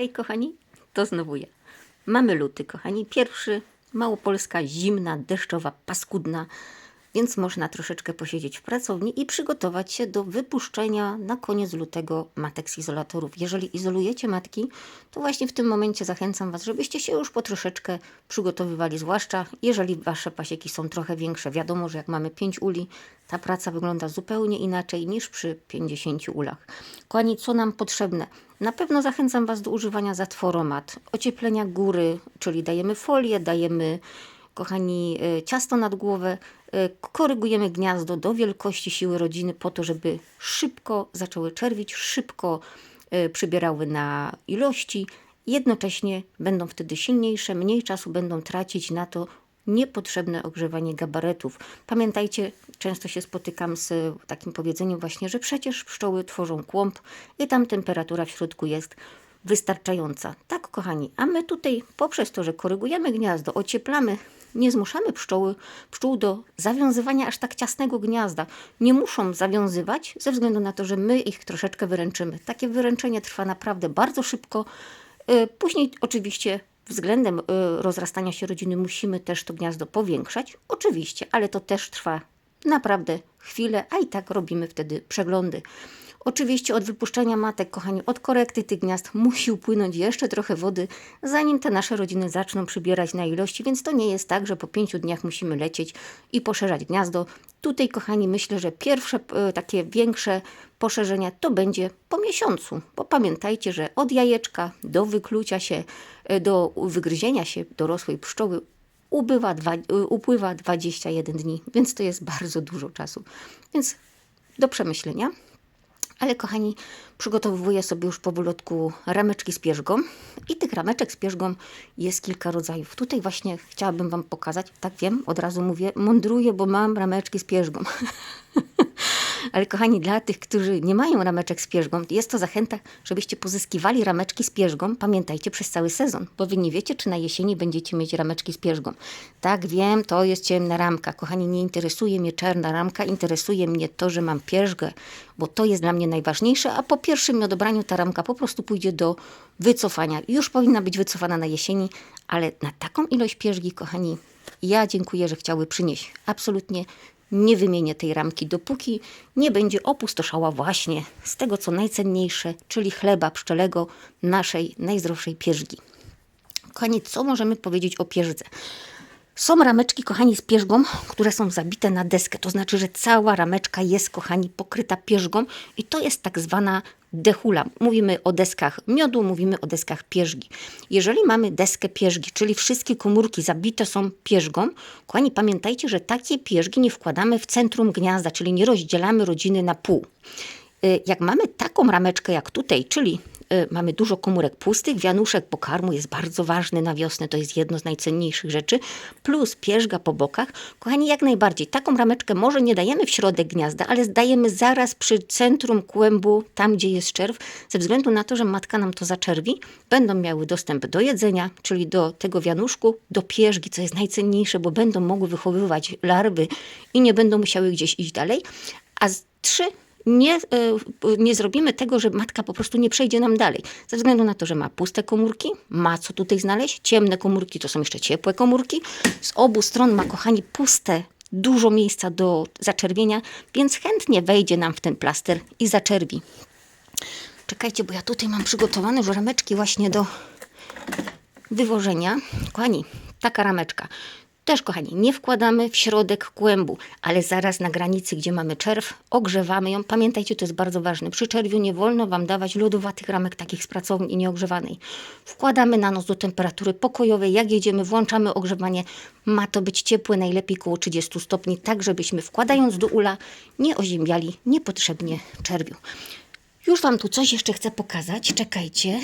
Hej kochani, to znowu ja. Mamy luty, kochani. Pierwszy, małopolska, zimna, deszczowa, paskudna, więc można troszeczkę posiedzieć w pracowni i przygotować się do wypuszczenia na koniec lutego matek z izolatorów. Jeżeli izolujecie matki, to właśnie w tym momencie zachęcam Was, żebyście się już po troszeczkę przygotowywali, zwłaszcza jeżeli Wasze pasieki są trochę większe. Wiadomo, że jak mamy 5 uli, ta praca wygląda zupełnie inaczej niż przy 50 ulach. Kochani, co nam potrzebne? Na pewno zachęcam Was do używania zatworomat, ocieplenia góry, czyli dajemy folię, dajemy, kochani, e, ciasto nad głowę, e, korygujemy gniazdo do wielkości siły rodziny po to, żeby szybko zaczęły czerwić, szybko e, przybierały na ilości. Jednocześnie będą wtedy silniejsze, mniej czasu będą tracić na to niepotrzebne ogrzewanie gabaretów. Pamiętajcie, często się spotykam z takim powiedzeniem właśnie, że przecież pszczoły tworzą kłąb i tam temperatura w środku jest wystarczająca. Tak, kochani, a my tutaj poprzez to, że korygujemy gniazdo, ocieplamy, nie zmuszamy pszczoły, pszczół do zawiązywania aż tak ciasnego gniazda. Nie muszą zawiązywać ze względu na to, że my ich troszeczkę wyręczymy. Takie wyręczenie trwa naprawdę bardzo szybko. Y, Później oczywiście względem y, rozrastania się rodziny musimy też to gniazdo powiększać. Oczywiście, ale to też trwa naprawdę chwilę, a i tak robimy wtedy przeglądy. Oczywiście od wypuszczenia matek, kochani, od korekty tych gniazd musi upłynąć jeszcze trochę wody, zanim te nasze rodziny zaczną przybierać na ilości, więc to nie jest tak, że po pięciu dniach musimy lecieć i poszerzać gniazdo. Tutaj, kochani, myślę, że pierwsze e, takie większe poszerzenie to będzie po miesiącu, bo pamiętajcie, że od jajeczka do wyklucia się, e, do wygryzienia się dorosłej pszczoły ubywa dwa, y, upływa 21 dni, więc to jest bardzo dużo czasu. Więc do przemyślenia. Ale kochani, przygotowuję sobie już powolutku rameczki z pierzgą i tych rameczek z pierzgą jest kilka rodzajów. Tutaj właśnie chciałabym Wam pokazać, tak wiem, od razu mówię, mądruję, bo mam rameczki z pierzgą. Ale kochani, dla tych, którzy nie mają rameczek z pierzgą, jest to zachęta, żebyście pozyskiwali rameczki z pierzgą, pamiętajcie, przez cały sezon, bo wy nie wiecie, czy na jesieni będziecie mieć rameczki z pierzgą. Tak, wiem, to jest ciemna ramka. Kochani, nie interesuje mnie czarna ramka, interesuje mnie to, że mam pierzgę, bo to jest dla mnie najważniejsze, a po pierwszym odebraniu ta ramka po prostu pójdzie do wycofania. Już powinna być wycofana na jesieni, ale na taką ilość pierzgi, kochani, ja dziękuję, że chciały przynieść. Absolutnie nie wymienię tej ramki, dopóki nie będzie opustoszała właśnie z tego, co najcenniejsze, czyli chleba pszczelego naszej najzdrowszej pierzgi. Kochani, co możemy powiedzieć o pierzdze? Są rameczki, kochani, z pierzgą, które są zabite na deskę. To znaczy, że cała rameczka jest, kochani, pokryta pierzgą i to jest tak zwana dehula. Mówimy o deskach miodu, mówimy o deskach pierzgi. Jeżeli mamy deskę pierzgi, czyli wszystkie komórki zabite są pierzgą, kochani, pamiętajcie, że takie pierzgi nie wkładamy w centrum gniazda, czyli nie rozdzielamy rodziny na pół. Y, Jak mamy taką rameczkę jak tutaj, czyli mamy dużo komórek pustych, wianuszek pokarmu jest bardzo ważny na wiosnę, to jest jedno z najcenniejszych rzeczy, plus pierzga po bokach. Kochani, jak najbardziej, taką rameczkę może nie dajemy w środek gniazda, ale dajemy zaraz przy centrum kłębu, tam gdzie jest czerw, ze względu na to, że matka nam to zaczerwi, będą miały dostęp do jedzenia, czyli do tego wianuszku, do pierzgi, co jest najcenniejsze, bo będą mogły wychowywać larwy i nie będą musiały gdzieś iść dalej. A z trzy nie, e, nie zrobimy tego, że matka po prostu nie przejdzie nam dalej. Ze względu na to, że ma puste komórki, ma co tutaj znaleźć. Ciemne komórki to są jeszcze ciepłe komórki. Z obu stron ma, kochani, puste, dużo miejsca do zaczerwienia, więc chętnie wejdzie nam w ten plaster i zaczerwi. Czekajcie, bo ja tutaj mam przygotowane rameczki właśnie do wywożenia. Kochani, taka rameczka. Też, kochani, nie wkładamy w środek kłębu, ale zaraz na granicy, gdzie mamy czerw, ogrzewamy ją. Pamiętajcie, to jest bardzo ważne. Przy czerwiu nie wolno Wam dawać lodowatych ramek takich z pracowni i nieogrzewanej. Wkładamy na noc do temperatury pokojowej. Jak jedziemy, włączamy ogrzewanie. Ma to być ciepłe, najlepiej koło 30 stopni, tak żebyśmy wkładając do ula nie oziębiali niepotrzebnie czerwiu. Już Wam tu coś jeszcze chcę pokazać. Czekajcie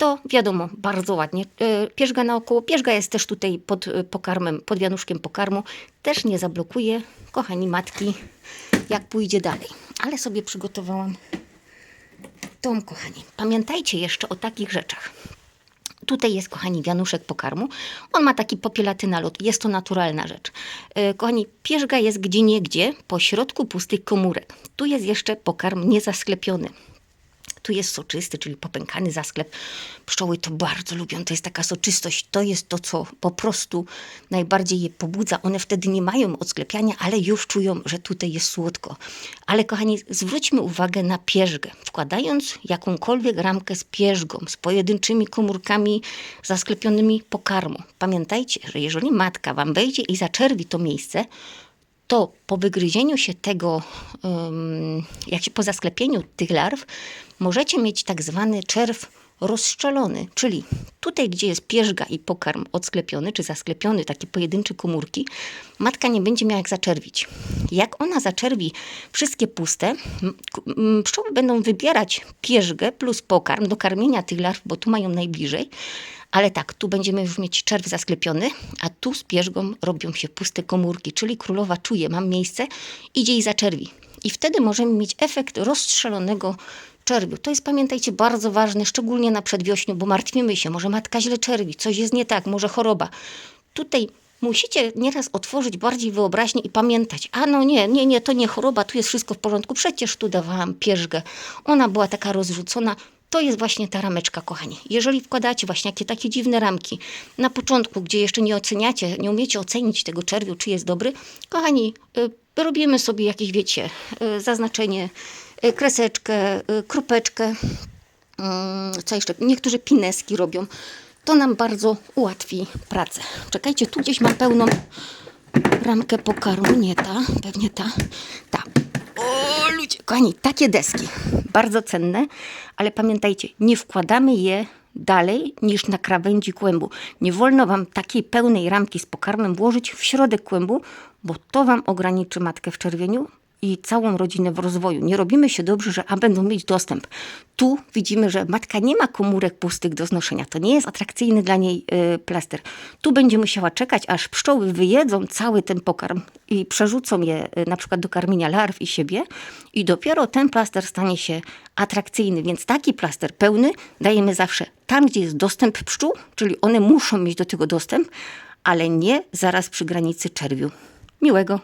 to wiadomo, bardzo ładnie. E, Pierzga naokoło. Pierzga jest też tutaj pod e, pokarmem, pod wianuszkiem pokarmu. Też nie zablokuje, kochani matki, jak pójdzie dalej. Ale sobie przygotowałam tą, kochani. Pamiętajcie jeszcze o takich rzeczach. Tutaj jest, kochani, wianuszek pokarmu. On ma taki popielaty nalot. Jest to naturalna rzecz. E, Kochani, pierzga jest gdzie niegdzie po środku pustych komórek. Tu jest jeszcze pokarm niezasklepiony. Tu jest soczysty, czyli popękany zasklep. Pszczoły to bardzo lubią, to jest taka soczystość. To jest to, co po prostu najbardziej je pobudza. One wtedy nie mają odsklepiania, ale już czują, że tutaj jest słodko. Ale kochani, zwróćmy uwagę na pierzgę. Wkładając jakąkolwiek ramkę z pierzgą, z pojedynczymi komórkami zasklepionymi pokarmu. Pamiętajcie, że jeżeli matka wam wejdzie i zaczerwi to miejsce, to po wygryzieniu się tego, jak się po zasklepieniu tych larw, możecie mieć tak zwany czerw rozstrzelony, czyli tutaj, gdzie jest pierzga i pokarm odsklepiony, czy zasklepiony, takie pojedyncze komórki, matka nie będzie miała jak zaczerwić. Jak ona zaczerwi wszystkie puste, pszczoły będą wybierać pierzgę plus pokarm do karmienia tych larw, bo tu mają najbliżej, ale tak, tu będziemy już mieć czerw zasklepiony, a tu z pierzgą robią się puste komórki, czyli królowa czuje, mam miejsce, idzie i zaczerwi. I wtedy możemy mieć efekt rozstrzelonego czerwiu. To jest, pamiętajcie, bardzo ważne, szczególnie na przedwiośniu, bo martwimy się, może matka źle czerwi, coś jest nie tak, może choroba. Tutaj musicie nieraz otworzyć bardziej wyobraźnię i pamiętać, a no nie, nie, nie, to nie choroba, tu jest wszystko w porządku, przecież tu dawałam pierzgę, ona była taka rozrzucona, to jest właśnie ta rameczka, kochani. Jeżeli wkładacie właśnie jakie takie dziwne ramki na początku, gdzie jeszcze nie oceniacie, nie umiecie ocenić tego czerwiu, czy jest dobry, kochani, y, robimy sobie jakieś, wiecie, y, zaznaczenie, y, kreseczkę, kropeczkę, mm, co jeszcze? Niektórzy pineski robią. To nam bardzo ułatwi pracę. Czekajcie, tu gdzieś mam pełną ramkę pokarmu. Nie ta, pewnie ta. Ta. O, ludzie, kochani, takie deski. Bardzo cenne, ale pamiętajcie, nie wkładamy je dalej niż na krawędzi kłębu. Nie wolno wam takiej pełnej ramki z pokarmem włożyć w środek kłębu, bo to wam ograniczy matkę w czerwieniu i całą rodzinę w rozwoju. Nie robimy się dobrze, że a będą mieć dostęp. Tu widzimy, że matka nie ma komórek pustych do znoszenia. To nie jest atrakcyjny dla niej y, plaster. Tu będzie musiała czekać, aż pszczoły wyjedzą cały ten pokarm i przerzucą je y, na przykład do karmienia larw i siebie i dopiero ten plaster stanie się atrakcyjny. Więc taki plaster pełny dajemy zawsze tam, gdzie jest dostęp pszczół, czyli one muszą mieć do tego dostęp, ale nie zaraz przy granicy czerwiu. Miłego.